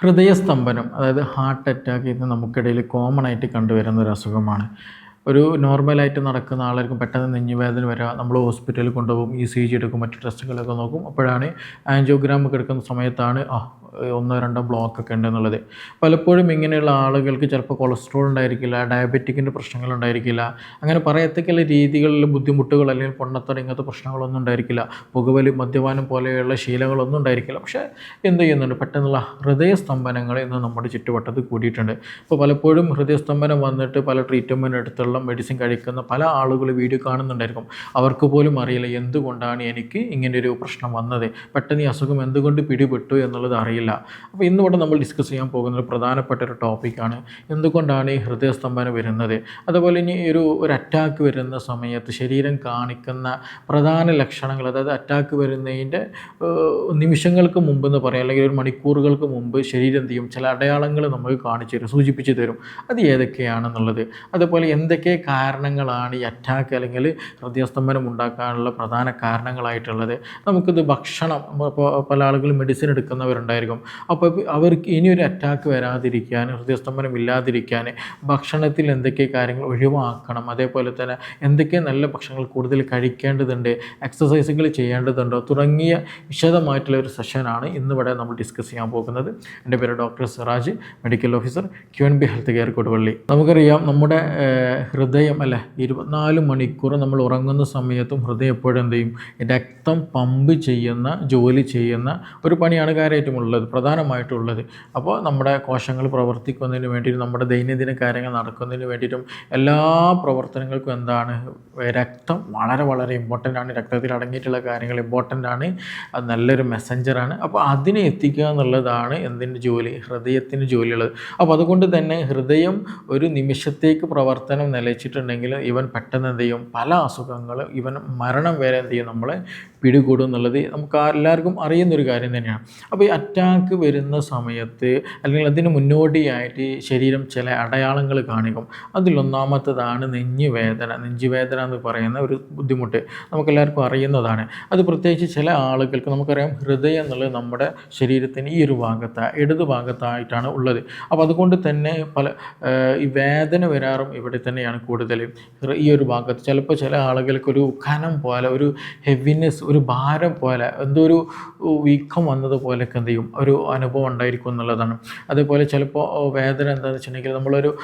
ഹൃദയസ്തംഭനം അതായത് heart attack ഇത് നമുക്കിടയിൽ കോമൺ ആയിട്ട് കണ്ടുവരുന്ന ഒരു അസുഖമാണ്. ഒരു നോർമലായിട്ട് നടക്കുന്ന ആളായിരിക്കും പെട്ടെന്ന് നെഞ്ഞുവേദന വരിക നമ്മൾ ഹോസ്പിറ്റലിൽ കൊണ്ടുപോകും ഇ സി ജി എടുക്കും മറ്റു ടെസ്റ്റുകളൊക്കെ നോക്കും. അപ്പോഴാണ് ആൻജിയോഗ്രാം ഒക്കെ എടുക്കുന്ന സമയത്താണ് ആ ഒന്നോ രണ്ടോ ബ്ലോക്ക് ഒക്കെ ഉണ്ട് എന്നുള്ളത് പലപ്പോഴും ഇങ്ങനെയുള്ള ആളുകൾക്ക് ചിലപ്പോൾ കൊളസ്ട്രോൾ ഉണ്ടായിരിക്കില്ല ഡയബറ്റിക്കിന്റെ പ്രശ്നങ്ങൾ ഉണ്ടായിരിക്കില്ല അങ്ങനെ പറയത്തക്കുള്ള രീതികളിൽ ബുദ്ധിമുട്ടുകൾ അല്ലെങ്കിൽ പൊണ്ണത്തട ഇങ്ങനത്തെ പ്രശ്നങ്ങളൊന്നും ഉണ്ടായിരിക്കില്ല. പുകവലി മദ്യപാനം പോലെയുള്ള ശീലങ്ങളൊന്നും ഉണ്ടായിരിക്കില്ല. പക്ഷേ എന്ത് ചെയ്യുന്നുണ്ട്? പെട്ടെന്നുള്ള ഹൃദയസ്തംഭനങ്ങൾ ഇന്ന് നമ്മുടെ ചുറ്റുവട്ടത്ത് കൂടിയിട്ടുണ്ട്. ഇപ്പോൾ പലപ്പോഴും ഹൃദയസ്തംഭനം വന്നിട്ട് പല ട്രീറ്റ്മെന്റ് എടുത്തുള്ള മെഡിസിൻ കഴിക്കുന്ന പല ആളുകൾ വീഡിയോ കാണുന്നുണ്ടായിരിക്കും. അവർക്ക് പോലും അറിയില്ല എന്തുകൊണ്ടാണ് എനിക്ക് ഇങ്ങനെയൊരു പ്രശ്നം വന്നത്? പെട്ടെന്ന് ഈ അസുഖം എന്തുകൊണ്ട് പിടിപെട്ടു എന്നുള്ളത് അറിയില്ല. അപ്പോൾ ഇന്നിവിടെ നമ്മൾ ഡിസ്കസ് ചെയ്യാൻ പോകുന്ന ഒരു പ്രധാനപ്പെട്ട ഒരു ടോപ്പിക്കാണ് എന്തുകൊണ്ടാണ് ഈ ഹൃദയസ്തംഭനം വരുന്നത്? അതുപോലെ ഇനി ഒരു ഒരു അറ്റാക്ക് വരുന്ന സമയത്ത് ശരീരം കാണിക്കുന്ന പ്രധാന ലക്ഷണങ്ങൾ അതായത് അറ്റാക്ക് വരുന്നതിന്റെ നിമിഷങ്ങൾക്ക് മുമ്പ് എന്ന് പറയാം അല്ലെങ്കിൽ ഒരു മണിക്കൂറുകൾക്ക് മുമ്പ് ശരീരം എന്ത് ചെയ്യും? ചില അടയാളങ്ങൾ നമുക്ക് കാണിച്ചു തരും സൂചിപ്പിച്ച് തരും. അത് ഏതൊക്കെയാണെന്നുള്ളത്. അതുപോലെ എന്തൊക്കെ കാരണങ്ങളാണ് ഈ അറ്റാക്ക് അല്ലെങ്കിൽ ഹൃദയസ്തംഭനം ഉണ്ടാക്കാനുള്ള പ്രധാന കാരണങ്ങളായിട്ടുള്ളത്? നമുക്കിത് ഭക്ഷണം പല ആളുകളും മെഡിസിൻ എടുക്കുന്നവരുണ്ടായിരിക്കും. അപ്പോൾ അവർക്ക് ഇനിയൊരു അറ്റാക്ക് വരാതിരിക്കാൻ ഹൃദയസ്തംഭനം ഇല്ലാതിരിക്കാൻ ഭക്ഷണത്തിൽ എന്തൊക്കെ കാര്യങ്ങൾ ഒഴിവാക്കണം അതേപോലെ തന്നെ എന്തൊക്കെ നല്ല ഭക്ഷണങ്ങൾ കൂടുതൽ കഴിക്കേണ്ടതുണ്ട് എക്സസൈസുകൾ ചെയ്യേണ്ടതുണ്ടോ തുടങ്ങിയ വിശദമായിട്ടുള്ള ഒരു സെഷനാണ് ഇന്നിവിടെ നമ്മൾ ഡിസ്കസ് ചെയ്യാൻ പോകുന്നത്. എന്റെ പേര് doctor Siraj medical officer Q N B health care Koduvally. നമുക്കറിയാം നമ്മുടെ ഹൃദയം അല്ലെ ഇരുപത്തിനാല് മണിക്കൂർ നമ്മൾ ഉറങ്ങുന്ന സമയത്തും ഹൃദയം എപ്പോഴും രക്തം പമ്പ് ചെയ്യുന്ന ജോലി ചെയ്യുന്ന ഒരു പണിയാണ് കാര്യമായിട്ടും ഉള്ളത് പ്രധാനമായിട്ടുള്ളത്. അപ്പോൾ നമ്മുടെ കോശങ്ങൾ പ്രവർത്തിക്കുന്നതിന് വേണ്ടിയിട്ട് നമ്മുടെ ദൈനംദിന കാര്യങ്ങൾ നടക്കുന്നതിന് വേണ്ടിയിട്ടും എല്ലാ പ്രവർത്തനങ്ങൾക്കും എന്താണ് രക്തം വളരെ വളരെ ഇമ്പോർട്ടന്റ് ആണ്. രക്തത്തിൽ അടങ്ങിയിട്ടുള്ള കാര്യങ്ങൾ ഇമ്പോർട്ടന്റ് ആണ്. അത് നല്ലൊരു മെസ്സഞ്ചറാണ് അപ്പോൾ അതിനെ എത്തിക്കുക എന്നുള്ളതാണ് എന്തിന്റെ ജോലി? ഹൃദയത്തിന് ജോലിയുള്ളത്. അപ്പോൾ അതുകൊണ്ട് തന്നെ ഹൃദയം ഒരു നിമിഷത്തേക്ക് പ്രവർത്തനം നിലച്ചിട്ടുണ്ടെങ്കിൽ ഇവൻ പെട്ടെന്ന് എന്ത് ചെയ്യും? പല അസുഖങ്ങളും ഇവൻ മരണം വരെ എന്ത് ചെയ്യും? നമ്മളെ പിടികൂടും എന്നുള്ളത് നമുക്ക് എല്ലാവർക്കും അറിയുന്നൊരു കാര്യം തന്നെയാണ്. അപ്പോൾ ഈ അറ്റാക്ക് വരുന്ന സമയത്ത് അല്ലെങ്കിൽ അതിന് മുന്നോടിയായിട്ട് ശരീരം ചില അടയാളങ്ങൾ കാണിക്കും. അതിലൊന്നാമത്തതാണ് നെഞ്ഞുവേദന. നെഞ്ചുവേദന എന്ന് പറയുന്ന ഒരു ബുദ്ധിമുട്ട് നമുക്കെല്ലാവർക്കും അറിയുന്നതാണ്. അത് പ്രത്യേകിച്ച് ചില ആളുകൾക്ക് നമുക്കറിയാം ഹൃദയം എന്നുള്ളത് നമ്മുടെ ശരീരത്തിന് ഈ ഒരു ഭാഗത്ത് ഇടത് ഭാഗത്തായിട്ടാണ് ഉള്ളത്. അപ്പോൾ അതുകൊണ്ട് തന്നെ പല ഈ വേദന വരാറും ഇവിടെ തന്നെയാണ് കൂടുതൽ ഈ ഒരു ഭാഗത്ത് ചിലപ്പോൾ ചില ആളുകൾക്ക് ഒരു കനം പോലെ ഒരു ഹെവിനെസ് ഒരു ഭാരം പോലെ എന്തോ ഒരു വീക്കം വന്നതുപോലെയൊക്കെ എന്ത് ചെയ്യും? ഒരു അനുഭവം ഉണ്ടായിരിക്കും എന്നുള്ളതാണ്. അതേപോലെ ചിലപ്പോൾ വേദന എന്താണെന്ന് വെച്ചിട്ടുണ്ടെങ്കിൽ നമ്മളൊരു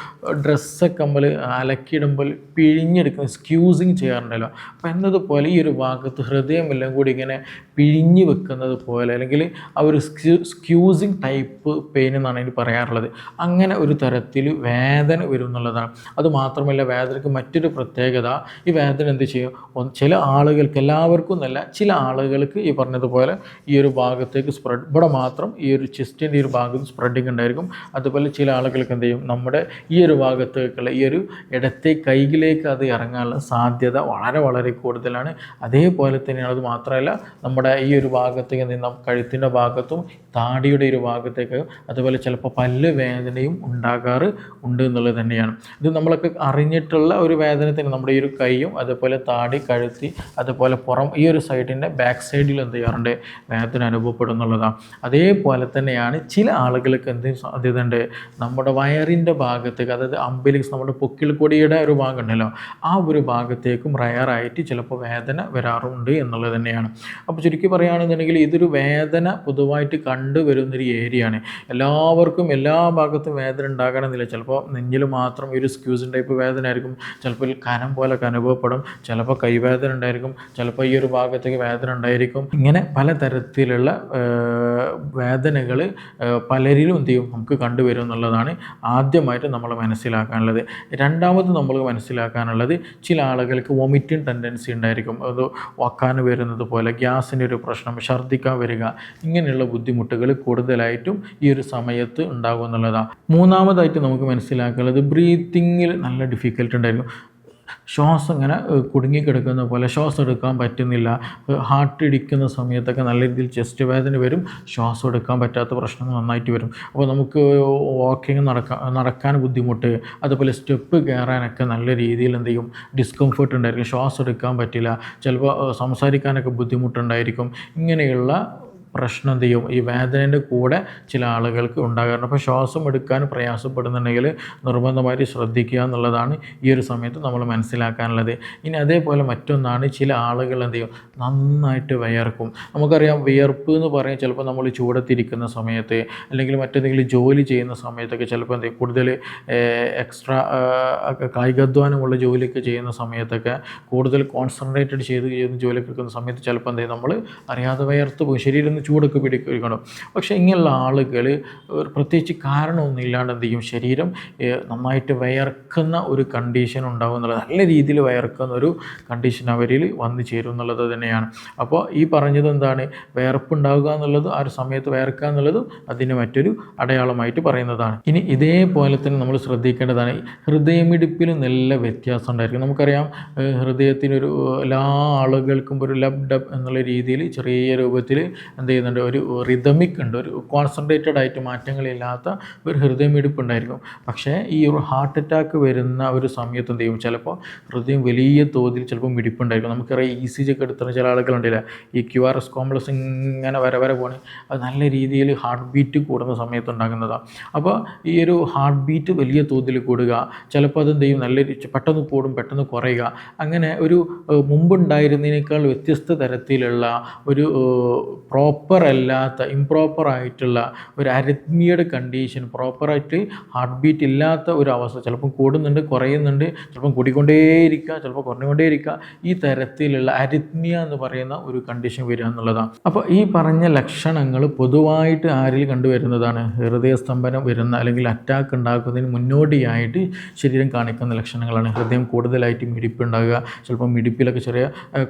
ഡ്രസ്സൊക്കെ നമ്മൾ അലക്കിയിടുമ്പോൾ പിഴിഞ്ഞെടുക്കുന്ന സ്ക്യൂസിങ് ചെയ്യാറുണ്ടല്ലോ. അപ്പം എന്നതുപോലെ ഈ ഒരു ഭാഗത്ത് ഹൃദയമെല്ലാം കൂടി ഇങ്ങനെ പിഴിഞ്ഞ് വെക്കുന്നത് പോലെ അല്ലെങ്കിൽ ആ ഒരു സ്ക്യൂ സ്ക്യൂസിങ് ടൈപ്പ് പെയിൻ എന്നാണ് എനിക്ക് പറയാറുള്ളത്. അങ്ങനെ ഒരു തരത്തിൽ വേദന വരും എന്നുള്ളതാണ്. അതുമാത്രമല്ല വേദനയ്ക്ക് മറ്റൊരു പ്രത്യേകത ഈ വേദന എന്ത് ചെയ്യും? ചില ആളുകൾക്ക് എല്ലാവർക്കും എന്നല്ല ചില ആളുകൾക്ക് ഈ പറഞ്ഞതുപോലെ ഈ ഒരു ഭാഗത്തേക്ക് സ്പ്രെഡ് ഇവിടെ മാത്രം ഈ ഒരു ചെസ്റ്റിന്റെ ഈ ഒരു ഭാഗത്ത് സ്പ്രെഡിങ് ഉണ്ടായിരിക്കും. അതുപോലെ ചില ആളുകൾക്ക് എന്ത് ചെയ്യും? നമ്മുടെ ഈ ഒരു ഭാഗത്തേക്കുള്ള ഈ ഒരു ഇടത്തെ കൈയിലേക്ക് അത് ഇറങ്ങാനുള്ള സാധ്യത വളരെ വളരെ കൂടുതലാണ്. അതേപോലെ തന്നെയാണ് അത് മാത്രമല്ല നമ്മുടെ ഈ ഒരു ഭാഗത്തേക്ക് എന്ത് ചെയ്യും? കഴുത്തിന്റെ ഭാഗത്തും താടിയുടെ ഒരു ഭാഗത്തേക്ക് അതുപോലെ ചിലപ്പോൾ പല്ല് വേദനയും ഉണ്ടാകാറ് ഉണ്ട് എന്നുള്ളത് തന്നെയാണ്. ഇത് നമ്മളൊക്കെ അറിഞ്ഞിട്ടുള്ള ഒരു വേദന തന്നെ നമ്മുടെ ഈ ഒരു കൈയും അതുപോലെ താടി കഴുത്തി അതുപോലെ പുറം ഈ ഒരു സൈഡിന്റെ ബാക്ക് സൈഡിൽ എന്ത് ചെയ്യാറുണ്ട്? വേദന അനുഭവപ്പെടും എന്നുള്ളതാണ് അതേപോലെ തന്നെയാണ് ചില ആളുകൾക്ക് എന്ത് സാധ്യത ഉണ്ട്. നമ്മുടെ വയറിന്റെ ഭാഗത്തേക്ക് അതായത് അംബിലിക്സ് നമ്മുടെ പൊക്കിൾ കൊടിയുടെ ഒരു ഭാഗം ഉണ്ടല്ലോ ആ ഒരു ഭാഗത്തേക്കും റയറായിട്ട് ചിലപ്പോൾ വേദന വരാറുണ്ട് എന്നുള്ളത് തന്നെയാണ്. അപ്പോൾ ചുരുക്കി പറയുകയാണെന്നുണ്ടെങ്കിൽ ഇതൊരു വേദന പൊതുവായിട്ട് കണ്ടുവരുന്നൊരു ഏരിയയാണ് എല്ലാവർക്കും എല്ലാ ഭാഗത്തും വേദന ഉണ്ടാകണമെന്നില്ല. ചിലപ്പോൾ നെഞ്ഞിൽ മാത്രം ഒരു സ്ക്യൂസിൻ ടൈപ്പ് വേദന ആയിരിക്കും. ചിലപ്പോൾ കനം പോലൊക്കെ അനുഭവപ്പെടും. ചിലപ്പോൾ കൈവേദന ഉണ്ടായിരിക്കും. ചിലപ്പോൾ ഈ ഒരു ഭാഗത്തേക്ക് വേദന ഉണ്ടായിരിക്കും. ഇങ്ങനെ പലതരത്തിലുള്ള വേദനകൾ പലരിലും എന്ത് ചെയ്യും? നമുക്ക് കണ്ടുവരും എന്നുള്ളതാണ് ആദ്യമായിട്ട് നമ്മൾ മനസ്സിലാക്കാനുള്ളത്. രണ്ടാമത് നമ്മൾ മനസ്സിലാക്കാനുള്ളത് ചില ആളുകൾക്ക് വൊമിറ്റിംഗ് ടെൻഡൻസി ഉണ്ടായിരിക്കും. അത് വക്കാൻ വരുന്നത് പോലെ ഗ്യാസിന്റെ ഒരു പ്രശ്നം ഛർദ്ദിക്കാൻ വരിക ഇങ്ങനെയുള്ള ബുദ്ധിമുട്ടുകൾ കൂടുതലായിട്ടും ഈ ഒരു സമയത്ത് ഉണ്ടാകും എന്നുള്ളതാണ്. മൂന്നാമതായിട്ട് നമുക്ക് മനസ്സിലാക്കാനുള്ളത് ബ്രീത്തിങ്ങിൽ നല്ല ഡിഫിക്കൽട്ട് ഉണ്ടായിരിക്കും ശ്വാസം ഇങ്ങനെ കുടുങ്ങിക്കിടക്കുന്ന പോലെ ശ്വാസം എടുക്കാൻ പറ്റുന്നില്ല ഹാർട്ട് ഇടിക്കുന്ന സമയത്തൊക്കെ നല്ല രീതിയിൽ ചെസ്റ്റ് വേദന വരും ശ്വാസം എടുക്കാൻ പറ്റാത്ത പ്രശ്നങ്ങൾ നന്നായിട്ട് വരും. അപ്പോൾ നമുക്ക് വാക്കിങ് നടക്കാൻ നടക്കാൻ ബുദ്ധിമുട്ട് അതുപോലെ സ്റ്റെപ്പ് കയറാനൊക്കെ നല്ല രീതിയിൽ എന്ത് ചെയ്യും ഡിസ്കംഫർട്ട് ഉണ്ടായിരിക്കും ശ്വാസം എടുക്കാൻ പറ്റില്ല ചിലപ്പോൾ സംസാരിക്കാനൊക്കെ ബുദ്ധിമുട്ടുണ്ടായിരിക്കും ഇങ്ങനെയുള്ള പ്രശ്നം എന്ത് ചെയ്യും ഈ വേദനേന്റെ കൂടെ ചില ആളുകൾക്ക് ഉണ്ടാകാറുണ്ട്. അപ്പോൾ ശ്വാസം എടുക്കാൻ പ്രയാസപ്പെടുന്നുണ്ടെങ്കിൽ നിർബന്ധമായിട്ട് ശ്രദ്ധിക്കുക എന്നുള്ളതാണ് ഈ ഒരു സമയത്ത് നമ്മൾ മനസ്സിലാക്കാനുള്ളത്. ഇനി അതേപോലെ മറ്റൊന്നാണ് ചില ആളുകൾ എന്ത് ചെയ്യും? നന്നായിട്ട് വിയർക്കും. നമുക്കറിയാം വിയർപ്പ് എന്ന് പറയും ചിലപ്പോൾ നമ്മൾ ചൂടത്തിരിക്കുന്ന സമയത്ത് അല്ലെങ്കിൽ മറ്റെന്തെങ്കിലും ജോലി ചെയ്യുന്ന സമയത്തൊക്കെ ചിലപ്പോൾ എന്ത് കൂടുതൽ എക്സ്ട്രാ കായികാധ്വാനമുള്ള ജോലിയൊക്കെ ചെയ്യുന്ന സമയത്തൊക്കെ കൂടുതൽ കോൺസെൻട്രേറ്റഡ് ചെയ്ത് ചെയ്യുന്ന ജോലിയൊക്കെ എടുക്കുന്ന സമയത്ത് ചിലപ്പോൾ എന്ത് ചെയ്യും? നമ്മൾ അറിയാതെ വിയർത്ത് പോകും. ശരീരം ചൂടൊക്കെ പിടിക്കണം പക്ഷേ ഇങ്ങനെയുള്ള ആളുകൾ പ്രത്യേകിച്ച് കാരണമൊന്നും ഇല്ലാണ്ട് എന്ത് ചെയ്യും? ശരീരം നന്നായിട്ട് വയർക്കുന്ന ഒരു കണ്ടീഷൻ ഉണ്ടാവും എന്നുള്ളത് നല്ല രീതിയിൽ വയർക്കുന്ന ഒരു കണ്ടീഷൻ അവരിൽ വന്നു ചേരും എന്നുള്ളത് തന്നെയാണ്. അപ്പോൾ ഈ പറഞ്ഞത് എന്താണ്? വയർപ്പുണ്ടാവുക എന്നുള്ളത് ആ ഒരു സമയത്ത് വയർക്കുക എന്നുള്ളതും അതിന് മറ്റൊരു അടയാളമായിട്ട് പറയുന്നതാണ്. ഇനി ഇതേപോലെ തന്നെ നമ്മൾ ശ്രദ്ധിക്കേണ്ടതാണ്. ഹൃദയമിടിപ്പിൽ നല്ല വ്യത്യാസം ഉണ്ടായിരിക്കും. നമുക്കറിയാം ഹൃദയത്തിനൊരു എല്ലാ ആളുകൾക്കും ഒരു ലബ് ഡബ് എന്നുള്ള രീതിയിൽ ചെറിയ രൂപത്തിൽ എന്ത് ചെയ്യുന്നുണ്ട് ഒരു റിതമിക് ഉണ്ട്. ഒരു കോൺസെൻട്രേറ്റഡ് ആയിട്ട് മാറ്റങ്ങളില്ലാത്ത ഒരു ഹൃദയമിടിപ്പ് ഉണ്ടായിരിക്കും പക്ഷേ ഈ ഒരു ഹാർട്ട് അറ്റാക്ക് വരുന്ന ഒരു സമയത്ത് എന്ത് ചെയ്യും? ചിലപ്പോൾ ഹൃദയം വലിയ തോതിൽ ചിലപ്പോൾ മിടിപ്പുണ്ടായിരിക്കും. നമുക്കറിയാം ഇ സി ജി ഒക്കെ എടുത്തുന്ന ചില ആളുകളുണ്ടല്ലേ? ഈ ക്യു ആർ എസ് കോംപ്ലക്സ് ഇങ്ങനെ വരെ വരെ പോകണേ അത് നല്ല രീതിയിൽ ഹാർട്ട് ബീറ്റ് കൂടുന്ന സമയത്ത് ഉണ്ടാകുന്നതാണ് അപ്പോൾ ഈ ഒരു ഹാർട്ട് ബീറ്റ് വലിയ തോതിൽ കൂടുക ചിലപ്പോൾ അതെന്ത് ചെയ്യും? നല്ല പെട്ടെന്ന് കൂടും പെട്ടെന്ന് കുറയുക. അങ്ങനെ ഒരു മുമ്പുണ്ടായിരുന്നതിനേക്കാൾ വ്യത്യസ്ത തരത്തിലുള്ള ഒരു പ്രോപ്പർ അല്ലാത്ത ഇംപ്രോപ്പർ ആയിട്ടുള്ള ഒരു അരിത്മിയുടെ കണ്ടീഷൻ പ്രോപ്പറായിട്ട് ഹാർട്ട് ബീറ്റ് ഇല്ലാത്ത ഒരു അവസ്ഥ ചിലപ്പം കൂടുന്നുണ്ട് കുറയുന്നുണ്ട് ചിലപ്പം കൂടിക്കൊണ്ടേയിരിക്കുക ചിലപ്പോൾ കുറഞ്ഞുകൊണ്ടേയിരിക്കുക ഈ തരത്തിലുള്ള അരിത്മിയ എന്ന് പറയുന്ന ഒരു കണ്ടീഷൻ വരിക എന്നുള്ളതാണ്. അപ്പോൾ ഈ പറഞ്ഞ ലക്ഷണങ്ങൾ പൊതുവായിട്ട് ആരിൽ കണ്ടുവരുന്നതാണ്? ഹൃദയസ്തംഭനം വരുന്ന അല്ലെങ്കിൽ അറ്റാക്ക് ഉണ്ടാക്കുന്നതിന് മുന്നോടിയായിട്ട് ശരീരം കാണിക്കുന്ന ലക്ഷണങ്ങളാണ്. ഹൃദയം കൂടുതലായിട്ട് മിടിപ്പുണ്ടാകുക ചിലപ്പോൾ മിടിപ്പിലൊക്കെ ചെറിയ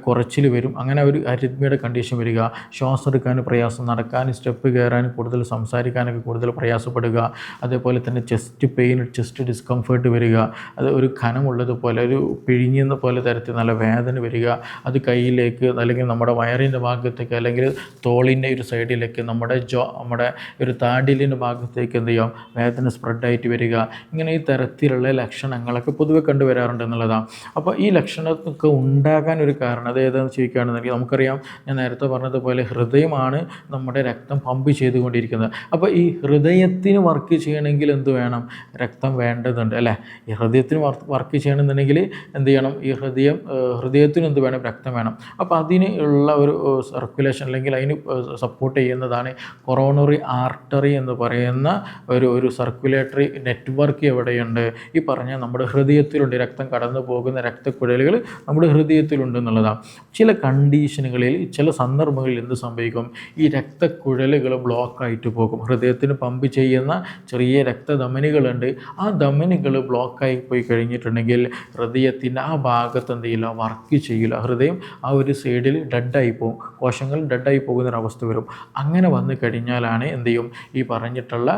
കുറച്ചിൽ വരും. അങ്ങനെ ഒരു അരിത്മിയുടെ കണ്ടീഷൻ വരിക ശ്വാസം എടുക്കാൻ പ്രയാസം നടക്കാൻ സ്റ്റെപ്പ് കയറാൻ കൂടുതൽ സംസാരിക്കാനൊക്കെ കൂടുതൽ പ്രയാസപ്പെടുക. അതേപോലെ തന്നെ ചെസ്റ്റ് പെയിൻ ചെസ്റ്റ് ഡിസ്കംഫേർട്ട് വരിക. അത് ഒരു ഖനമുള്ളതുപോലെ ഒരു പിഴിഞ്ഞെന്ന പോലെ തരത്തിൽ നല്ല വേദന വരിക. അത് കയ്യിലേക്ക് അല്ലെങ്കിൽ നമ്മുടെ വയറിന്റെ ഭാഗത്തേക്ക് അല്ലെങ്കിൽ തോളിന്റെ ഒരു സൈഡിലേക്ക് നമ്മുടെ ജോ നമ്മുടെ ഒരു താടിലിന്റെ ഭാഗത്തേക്ക് എന്ത് ചെയ്യാം? വേദന സ്പ്രെഡായിട്ട് വരിക. ഇങ്ങനെ ഈ തരത്തിലുള്ള ലക്ഷണങ്ങളൊക്കെ പൊതുവെ കണ്ടുവരാറുണ്ട് എന്നുള്ളതാണ് അപ്പോൾ ഈ ലക്ഷണമൊക്കെ ഉണ്ടാകാൻ ഒരു കാരണം അത് ഏതാണെന്ന് ചോദിക്കുകയാണെന്നുണ്ടെങ്കിൽ നമുക്കറിയാം. ഞാൻ നേരത്തെ പറഞ്ഞതുപോലെ ഹൃദയമാണ് നമ്മുടെ രക്തം പമ്പ് ചെയ്തുകൊണ്ടിരിക്കുന്നത്. അപ്പോൾ ഈ ഹൃദയത്തിന് വർക്ക് ചെയ്യണമെങ്കിൽ എന്ത് വേണം? രക്തം വേണ്ടതുണ്ട് അല്ലേ? ഈ ഹൃദയത്തിന് വർക്ക് ചെയ്യണമെന്നുണ്ടെങ്കിൽ എന്ത് ചെയ്യണം? ഈ ഹൃദയം ഹൃദയത്തിന് എന്ത് വേണം? രക്തം വേണം. അപ്പോൾ അതിന് ഉള്ള ഒരു സർക്കുലേഷൻ അല്ലെങ്കിൽ അതിന് സപ്പോർട്ട് ചെയ്യുന്നതാണ് കൊറോണറി ആർട്ടറി എന്ന് പറയുന്ന ഒരു ഒരു സർക്കുലേറ്ററി നെറ്റ്വർക്ക് എവിടെയുണ്ട്? ഈ പറഞ്ഞ നമ്മുടെ ഹൃദയത്തിലുണ്ട്. രക്തം കടന്നു പോകുന്ന രക്തക്കുഴലുകൾ നമ്മുടെ ഹൃദയത്തിലുണ്ട് എന്നുള്ളതാണ്. ചില കണ്ടീഷനുകളിൽ ചില സന്ദർഭങ്ങളിൽ എന്ത് സംഭവിക്കും? ഈ രക്തക്കുഴലുകൾ ബ്ലോക്കായിട്ട് പോകും. ഹൃദയത്തിന് പമ്പ് ചെയ്യുന്ന ചെറിയ രക്തധമനികളുണ്ട്. ആ ധമനികൾ ബ്ലോക്കായി പോയി കഴിഞ്ഞിട്ടുണ്ടെങ്കിൽ ഹൃദയത്തിന്റെ ആ ഭാഗത്ത് എന്ത് ചെയ്യില്ല വർക്ക് ചെയ്യില്ല. ഹൃദയം ആ ഒരു സൈഡിൽ ഡെഡായി പോകും. കോശങ്ങൾ ഡെഡായി പോകുന്നൊരവസ്ഥ വരും. അങ്ങനെ വന്നു കഴിഞ്ഞാലാണ് എന്ത് ചെയ്യും? ഈ പറഞ്ഞിട്ടുള്ള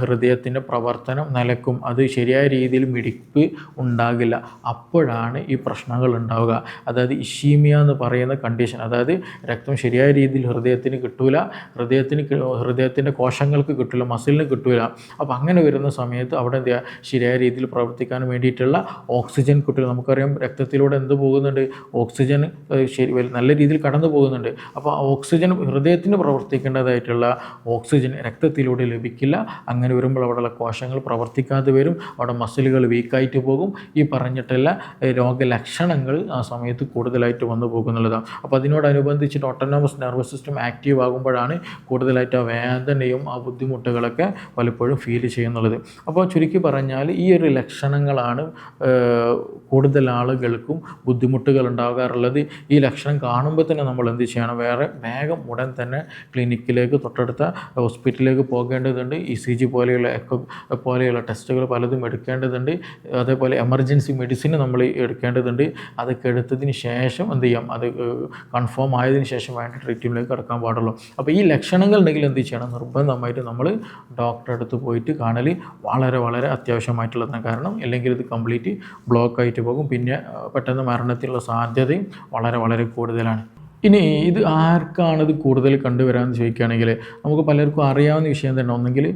ഹൃദയത്തിന്റെ പ്രവർത്തനം നിലക്കും. അത് ശരിയായ രീതിയിൽ മിടിപ്പ് ഉണ്ടാകില്ല. അപ്പോഴാണ് ഈ പ്രശ്നങ്ങൾ ഉണ്ടാവുക. അതായത് ഇഷീമിയ എന്ന് പറയുന്ന കണ്ടീഷൻ അതായത് രക്തം ശരിയായ രീതിയിൽ ഹൃദയത്തിന് കിട്ടൂല ഹൃദയത്തിന് ഹൃദയത്തിന്റെ കോശങ്ങൾക്ക് കിട്ടില്ല മസിലിന് കിട്ടൂല. അപ്പോൾ അങ്ങനെ വരുന്ന സമയത്ത് അവിടെ എന്ത് ശരിയായ രീതിയിൽ പ്രവർത്തിക്കാൻ വേണ്ടിയിട്ടുള്ള ഓക്സിജൻ കിട്ടില്ല നമുക്കറിയാം രക്തത്തിലൂടെ എന്ത് പോകുന്നുണ്ട്? ഓക്സിജൻ ശരി നല്ല രീതിയിൽ കടന്നു പോകുന്നുണ്ട്. അപ്പോൾ ആ ഓക്സിജൻ ഹൃദയത്തിന് പ്രവർത്തിക്കേണ്ടതായിട്ടുള്ള ഓക്സിജൻ രക്തത്തിലൂടെ ലഭിക്കില്ല. അങ്ങനെ വരുമ്പോൾ അവിടെയുള്ള കോശങ്ങൾ പ്രവർത്തിക്കാതെ വരും. അവിടെ മസിലുകൾ വീക്കായിട്ട് പോകും. ഈ പറഞ്ഞിട്ടുള്ള രോഗലക്ഷണങ്ങൾ ആ സമയത്ത് കൂടുതലായിട്ട് വന്നു പോകുന്നുള്ളതാണ്. അപ്പോൾ അതിനോടനുബന്ധിച്ചിട്ട് ഓട്ടോണമസ് നെർവസ് സിസ്റ്റം ആക്റ്റീവ് ആകുമ്പോഴാണ് കൂടുതലായിട്ട് ആ വേദനയും ആ ബുദ്ധിമുട്ടുകളൊക്കെ പലപ്പോഴും ഫീൽ ചെയ്യുന്നുള്ളത് അപ്പോൾ ചുരുക്കി പറഞ്ഞാൽ ഈ ഒരു ലക്ഷണങ്ങളാണ് കൂടുതൽ ആളുകൾക്കും ബുദ്ധിമുട്ടുകൾ ഉണ്ടാകാറുള്ളത്. ഈ ലക്ഷണം കാണുമ്പോൾ തന്നെ നമ്മൾ എന്ത് ചെയ്യണം? വേറെ വേഗം ഉടൻ തന്നെ ക്ലിനിക്കിലേക്ക് തൊട്ടടുത്ത ഹോസ്പിറ്റലിലേക്ക് പോകേണ്ടതുണ്ട്. ഇ സി ജി പോലെയുള്ള എക്കോ പോലെയുള്ള ടെസ്റ്റുകൾ പലതും എടുക്കേണ്ടതുണ്ട്. അതേപോലെ എമർജൻസി മെഡിസിൻ നമ്മൾ എടുക്കേണ്ടതുണ്ട്. അതൊക്കെ എടുത്തതിന് ശേഷം എന്ത് ചെയ്യാം? അത് കൺഫേം ആയതിനു ശേഷം വേണ്ട ട്രീറ്റ്മെന്റിലേക്ക് കടക്കാൻ പാടുള്ളൂ. അപ്പോൾ ഈ ലക്ഷണങ്ങൾ ഉണ്ടെങ്കിൽ എന്ത് ചെയ്യണം? നിർബന്ധമായിട്ട് നമ്മൾ ഡോക്ടറെ അടുത്ത് പോയിട്ട് കാണൽ വളരെ വളരെ അത്യാവശ്യമായിട്ടുള്ളതാണ്. കാരണം അല്ലെങ്കിൽ ഇത് കംപ്ലീറ്റ് ബ്ലോക്ക് ആയിട്ട് പോകും. പിന്നെ പെട്ടെന്ന് മരണത്തിനുള്ള സാധ്യതയും വളരെ വളരെ കൂടുതലാണ്. ഇനി ഇത് ആർക്കാണ് ഇത് കൂടുതൽ കണ്ടുവരാമെന്ന് ചോദിക്കുകയാണെങ്കിൽ നമുക്ക് പലർക്കും അറിയാവുന്ന വിഷയം തന്നെ. ഒന്നെങ്കിൽ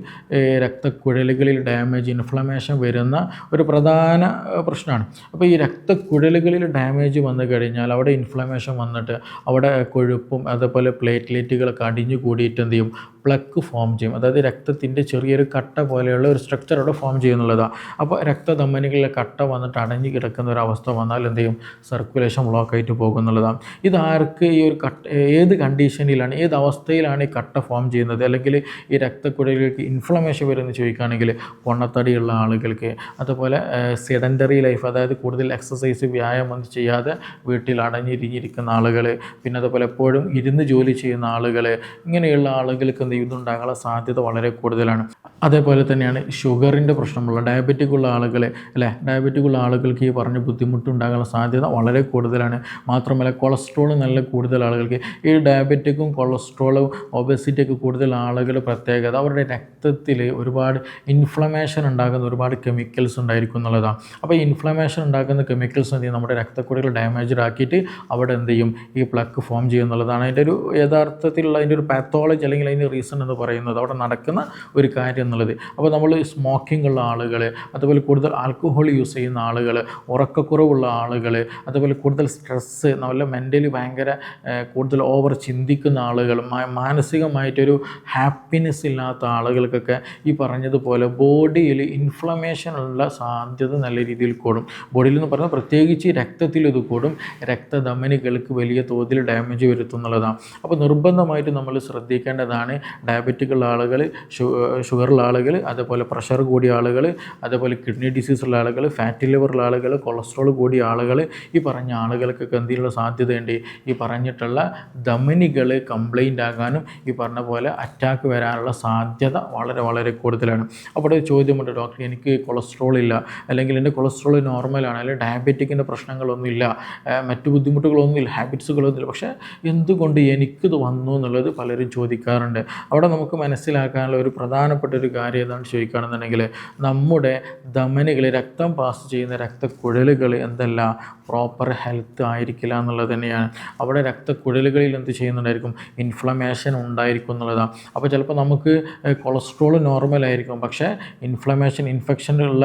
രക്തക്കുഴലുകളിൽ ഡാമേജ് ഇൻഫ്ലമേഷൻ വരുന്ന ഒരു പ്രധാന പ്രശ്നമാണ്. അപ്പോൾ ഈ രക്തക്കുഴലുകളിൽ ഡാമേജ് വന്നു കഴിഞ്ഞാൽ അവിടെ ഇൻഫ്ലമേഷൻ വന്നിട്ട് അവിടെ കൊഴുപ്പും അതേപോലെ പ്ലേറ്റ്ലേറ്റുകളൊക്കെ അടിഞ്ഞു കൂടിയിട്ട് എന്ത് ചെയ്യും? പ്ലക്ക് ഫോം ചെയ്യും. അതായത് രക്തത്തിന്റെ ചെറിയൊരു കട്ട പോലെയുള്ള ഒരു സ്ട്രക്ചർ അവിടെ ഫോം ചെയ്യുന്നുള്ളതാണ് അപ്പോൾ രക്തധമനികളിലെ കട്ട വന്നിട്ട് അടഞ്ഞു കിടക്കുന്ന ഒരു അവസ്ഥ വന്നാൽ എന്ത് ചെയ്യും? സർക്കുലേഷൻ ബ്ലോക്ക് ആയിട്ട് പോകുന്നുള്ളതാണ് ഇതാർക്ക് ഈ ഒരു കട്ട ഏത് കണ്ടീഷനിലാണ് ഏത് അവസ്ഥയിലാണ് ഈ കട്ട ഫോം ചെയ്യുന്നത്? അല്ലെങ്കിൽ ഈ രക്തക്കുഴലുകൾക്ക് ഇൻഫ്ലമേഷൻ വരുമെന്ന് ചോദിക്കുകയാണെങ്കിൽ പൊണ്ണത്തടിയുള്ള ആളുകൾക്ക് അതുപോലെ സെഡന്ററി ലൈഫ് അതായത് കൂടുതൽ എക്സസൈസ് വ്യായാമം ഒന്നും ചെയ്യാതെ വീട്ടിൽ അടഞ്ഞിരിഞ്ഞിരിക്കുന്ന ആളുകൾ പിന്നെ അതുപോലെ എപ്പോഴും ഇരുന്ന് ജോലി ചെയ്യുന്ന ആളുകൾ ഇങ്ങനെയുള്ള ആളുകൾക്ക് എന്ത് ചെയ്യും ഇതുണ്ടാകാനുള്ള സാധ്യത വളരെ കൂടുതലാണ്. അതേപോലെ തന്നെയാണ് ഷുഗറിന്റെ പ്രശ്നമുള്ള ഡയബറ്റിക് ഉള്ള ആളുകളെ അല്ലേ? ഡയബറ്റിക് ഉള്ള ആളുകൾക്ക് ഈ പറഞ്ഞ ബുദ്ധിമുട്ടുണ്ടാകാനുള്ള സാധ്യത വളരെ കൂടുതലാണ്. മാത്രമല്ല കൊളസ്ട്രോൾ നല്ല കൂടുതൽ ആളുകൾക്ക് ഈ ഡയബറ്റിക്കും കൊളസ്ട്രോളും ഒബസിറ്റിയൊക്കെ കൂടുതൽ ആളുകൾ പ്രത്യേകത അവരുടെ രക്തത്തിൽ ഒരുപാട് ഇൻഫ്ലമേഷൻ ഉണ്ടാകുന്ന ഒരുപാട് കെമിക്കൽസ് ഉണ്ടായിരിക്കും എന്നുള്ളതാണ്. അപ്പോൾ ഈ ഇൻഫ്ലമേഷൻ ഉണ്ടാക്കുന്ന കെമിക്കൽസ് എന്ത് ചെയ്യും? നമ്മുടെ രക്തക്കുഴൽ ഡാമേജ്ഡ് ആക്കിയിട്ട് അവിടെ എന്ത് ചെയ്യും? ഈ പ്ലക്ക് ഫോം ചെയ്യുന്നുള്ളതാണ്. അതിന്റെ ഒരു യഥാർത്ഥത്തിലുള്ള അതിന്റെ ഒരു പാത്തോളജി അല്ലെങ്കിൽ അതിന്റെ റീസൺ എന്ന് പറയുന്നത് അവിടെ നടക്കുന്ന ഒരു കാര്യം എന്നുള്ളത്. അപ്പോൾ നമ്മൾ സ്മോക്കിംഗ് ഉള്ള ആളുകൾ അതുപോലെ കൂടുതൽ ആൽക്കഹോൾ യൂസ് ചെയ്യുന്ന ആളുകൾ ഉറക്കക്കുറവുള്ള ആളുകൾ അതുപോലെ കൂടുതൽ സ്ട്രെസ്സ് നല്ല മെന്റലി ഭയങ്കര കൂടുതൽ ഓവർ ചിന്തിക്കുന്ന ആളുകൾ മാനസികമായിട്ടൊരു ഹാപ്പിനെസ് ഇല്ലാത്ത ആളുകൾക്കൊക്കെ ഈ പറഞ്ഞതുപോലെ ബോഡിയിൽ ഇൻഫ്ലമേഷൻ ഉള്ള സാധ്യത നല്ല രീതിയിൽ കൂടും. ബോഡിയിൽ എന്ന് പറഞ്ഞാൽ പ്രത്യേകിച്ച് രക്തത്തിൽ ഇത് കൂടും. രക്തധമനികൾക്ക് വലിയ തോതിൽ ഡാമേജ് വരുത്തുന്നുള്ളതാണ് അപ്പോൾ നിർബന്ധമായിട്ട് നമ്മൾ ശ്രദ്ധിക്കേണ്ടതാണ് ഡയബറ്റിക് ഉള്ള ആളുകൾ ഷുഗറുള്ള ആളുകൾ അതേപോലെ പ്രഷർ കൂടിയ ആളുകൾ അതേപോലെ കിഡ്നി ഡിസീസ് ഉള്ള ആളുകൾ ഫാറ്റി ലിവർ ഉള്ള ആളുകൾ കൊളസ്ട്രോൾ കൂടിയ ആളുകൾ ഈ പറഞ്ഞ ആളുകൾക്കൊക്കെ എന്തിനുള്ള സാധ്യതയുണ്ട്. ഈ പറഞ്ഞിട്ടുള്ള ധമനികൾ കംപ്ലൈന്റ് ആകാനും ഈ പറഞ്ഞ പോലെ അറ്റാക്ക് വരാനുള്ള സാധ്യത വളരെ വളരെ കൂടുതലാണ്. അപ്പോൾ ചോദ്യമുണ്ട് ഡോക്ടർ എനിക്ക് കൊളസ്ട്രോൾ ഇല്ല. അല്ലെങ്കിൽ എന്റെ കൊളസ്ട്രോൾ നോർമലാണ് അല്ലെങ്കിൽ ഡയബറ്റിക്കിന്റെ പ്രശ്നങ്ങളൊന്നുമില്ല മറ്റു ബുദ്ധിമുട്ടുകളൊന്നുമില്ല ഹാബിറ്റ്സുകളൊന്നുമില്ല പക്ഷേ എന്തുകൊണ്ട് എനിക്കിത് വന്നു എന്നുള്ളത് പലരും ചോദിക്കാറുണ്ട്. അവിടെ നമുക്ക് മനസ്സിലാക്കാനുള്ള ഒരു പ്രധാനപ്പെട്ട ഒരു കാര്യം ഏതാണ് ചോദിക്കുകയാണെന്നുണ്ടെങ്കിൽ നമ്മുടെ ധമനികൾ രക്തം പാസ് ചെയ്യുന്ന രക്തക്കുഴലുകൾ എന്തല്ല പ്രോപ്പർ ഹെൽത്ത് ആയിരിക്കില്ല എന്നുള്ളത് തന്നെയാണ്. അവിടെ രക്തക്കുഴലുകളിൽ എന്ത് ചെയ്യുന്നുണ്ടായിരിക്കും? ഇൻഫ്ലമേഷൻ ഉണ്ടായിരിക്കും എന്നുള്ളതാണ് അപ്പോൾ ചിലപ്പോൾ നമുക്ക് കൊളസ്ട്രോൾ നോർമൽ ആയിരിക്കും. പക്ഷേ ഇൻഫ്ലമേഷൻ ഇൻഫെക്ഷനുള്ള